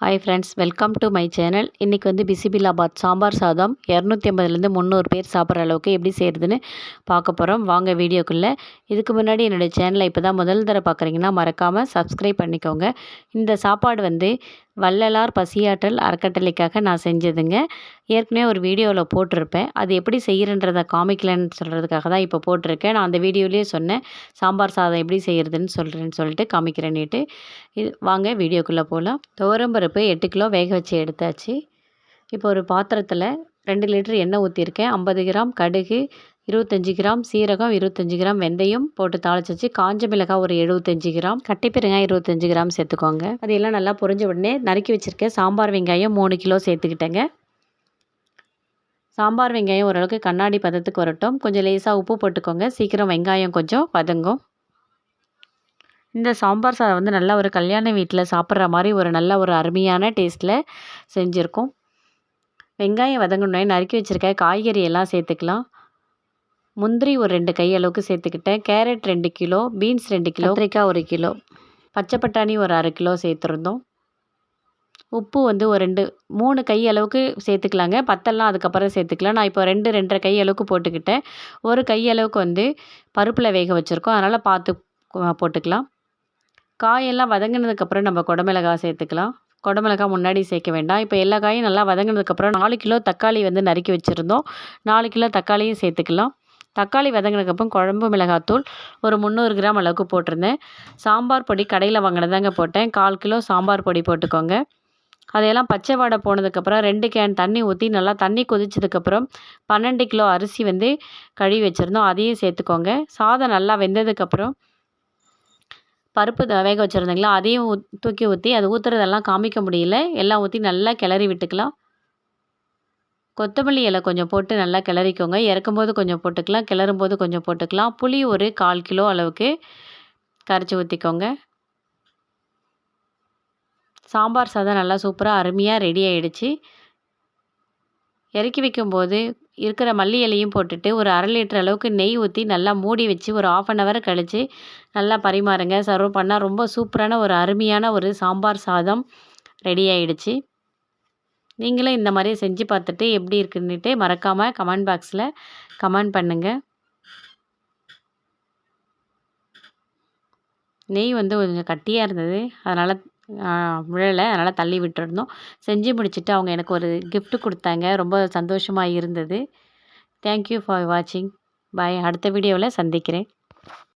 Hi friends welcome to my channel இன்றைக்கி வந்து பிசிபிலாபாத் சாம்பார் சாதம். இரநூத்தி ஐம்பதுலேருந்து முந்நூறு பேர் சாப்பிட்ற அளவுக்கு எப்படி செய்கிறதுன்னு பார்க்க போகிறோம் வாங்க வீடியோக்குள்ளே. இதுக்கு முன்னாடி என்னுடைய சேனலை இப்போ தான் முதல் தடவை பார்க்குறீங்கன்னா மறக்காமல் சப்ஸ்கிரைப் பண்ணிக்கோங்க. இந்த சாப்பாடு வந்து வள்ளலார் பசியாற்றல் அறக்கட்டளைக்காக நான் செஞ்சதுங்க. ஏற்கனவே ஒரு வீடியோவில் போட்டிருப்பேன். அது எப்படி செய்கிறன்றதை காமிக்கலன்னு சொல்கிறதுக்காக தான் இப்போ போட்டிருக்கேன். நான் அந்த வீடியோலேயே சொன்னேன். சாம்பார் சாதம் எப்படி செய்கிறதுன்னு சொல்கிறேன்னு சொல்லிட்டு காமிக்கிறேன்னுட்டு. இது வாங்க வீடியோக்குள்ளே போகலாம் துவரம்பருப்பு எட்டு கிலோ வேக வச்சு எடுத்தாச்சு. இப்போ ஒரு பாத்திரத்தில் ரெண்டு லிட்டர் எண்ணெய் ஊற்றிருக்கேன் ஐம்பது கிராம் கடுகு இருபத்தஞ்சி கிராம் சீரகம் இருபத்தஞ்சி கிராம் வெந்தயம் போட்டு தாளிச்சாச்சு. காஞ்ச மிளகாய் ஒரு எழுபத்தஞ்சி கிராம். கட்டைப்பெருங்காய் இருபத்தஞ்சி கிராம் சேர்த்துக்கோங்க. அதையெல்லாம் நல்லா பொரிஞ்ச உடனே நறுக்கி வச்சுருக்கேன் சாம்பார் வெங்காயம் மூணு கிலோ சேர்த்துக்கிட்டேங்க. சாம்பார் வெங்காயம் ஓரளவுக்கு கண்ணாடி பதத்துக்கு வரட்டும். கொஞ்சம் லேசாக உப்பு போட்டுக்கோங்க. சீக்கிரம் வெங்காயம் கொஞ்சம் வதங்கும். இந்த சாம்பார் சாதம் வந்து நல்லா ஒரு கல்யாண வீட்டில் சாப்பிட்ற மாதிரி ஒரு நல்ல ஒரு அருமையான டேஸ்ட்டில் செஞ்சுருக்கோம். வெங்காயம் வதங்கணுன்னே நறுக்கி வச்சுருக்க காய்கறி எல்லாம் சேர்த்துக்கலாம். முந்திரி ஒரு ரெண்டு கை அளவுக்கு சேர்த்துக்கிட்டேன். கேரட் ரெண்டு கிலோ பீன்ஸ் ரெண்டு கிலோ கத்திரிக்காய் ஒரு கிலோ பச்சை பட்டாணி ஒரு அரை கிலோ சேர்த்துருந்தோம். உப்பு வந்து ஒரு ரெண்டு மூணு கை அளவுக்கு சேர்த்துக்கலாங்க. பத்தெல்லாம் அதுக்கப்புறம் சேர்த்துக்கலாம். நான் இப்போ ரெண்டு ரெண்டரை கை அளவுக்கு போட்டுக்கிட்டேன். ஒரு கை அளவுக்கு வந்து பருப்பில் வேக வச்சுருக்கோம். அதனால் பார்த்து போட்டுக்கலாம். காயெல்லாம் வதங்கினதுக்கப்புறம் நம்ம குடமிளகாய் சேர்த்துக்கலாம். குடமிளகாய் முன்னாடி சேர்க்க வேண்டாம். இப்போ எல்லா காயும் நல்லா வதங்கினதுக்கப்புறம் நாலு கிலோ தக்காளி வந்து நறுக்கி வச்சுருந்தோம். நாலு கிலோ தக்காளியும் சேர்த்துக்கலாம். தக்காளி வதங்கினதுக்கப்புறம் குழம்பு மிளகாத்தூள் ஒரு முந்நூறு கிராம் அளவுக்கு போட்டிருந்தேன். சாம்பார் பொடி கடையில் வாங்கினதாங்க போட்டேன். கால் கிலோ சாம்பார் பொடி போட்டுக்கோங்க. அதையெல்லாம் பச்சை வாடை போனதுக்கப்புறம் ரெண்டு கேன் தண்ணி ஊற்றி நல்லா தண்ணி கொதிச்சதுக்கப்புறம் பன்னெண்டு கிலோ அரிசி வந்து கழுவி வச்சுருந்தோம். அதையும் சேர்த்துக்கோங்க. சாதம் நல்லா வெந்ததுக்கப்புறம் பருப்பு வேக வச்சுருந்தீங்களா? அதையும் தூக்கி ஊற்றி அது ஊற்றுறதெல்லாம் காமிக்க முடியல. எல்லாம் ஊற்றி நல்லா கிளறி விட்டுக்கலாம். கொத்தமல்லி இலை கொஞ்சம் போட்டு நல்லா கிளறிக்கோங்க. இறக்கும்போது கொஞ்சம் போட்டுக்கலாம் கிளறும்போது கொஞ்சம் போட்டுக்கலாம். புளி ஒரு கால் கிலோ அளவுக்கு கரைச்சி ஊற்றிக்கோங்க சாம்பார் சாதம் நல்லா சூப்பராக அருமையாக ரெடி ஆகிடுச்சு இறக்கி வைக்கும்போது இருக்கிற மல்லி இலையும் போட்டுட்டு ஒரு அரை லிட்டர் அளவுக்கு நெய் ஊற்றி நல்லா மூடி வச்சு ஒரு ஆஃப் அன் ஹவர் கழித்து நல்லா பரிமாறுங்க. சர்வ் பண்ணால் ரொம்ப சூப்பரான ஒரு அருமையான ஒரு சாம்பார் சாதம் ரெடி ஆகிடுச்சு நீங்களும் இந்த மாதிரி செஞ்சு பார்த்துட்டு எப்படி இருக்குன்னுட்டு மறக்காமல் கமெண்ட் பாக்ஸில் கமெண்ட் பண்ணுங்கள் நெய் வந்து கொஞ்சம் கட்டியாக இருந்தது. அதனால் விழலை. அதனால் தள்ளி விட்டுருந்தோம். செஞ்சு முடிச்சுட்டு அவங்க எனக்கு ஒரு கிஃப்ட்டு கொடுத்தாங்க. ரொம்ப சந்தோஷமாக இருந்தது. தேங்க்யூ ஃபார் வாட்சிங் பாய் அடுத்த வீடியோவில் சந்திக்கிறேன்.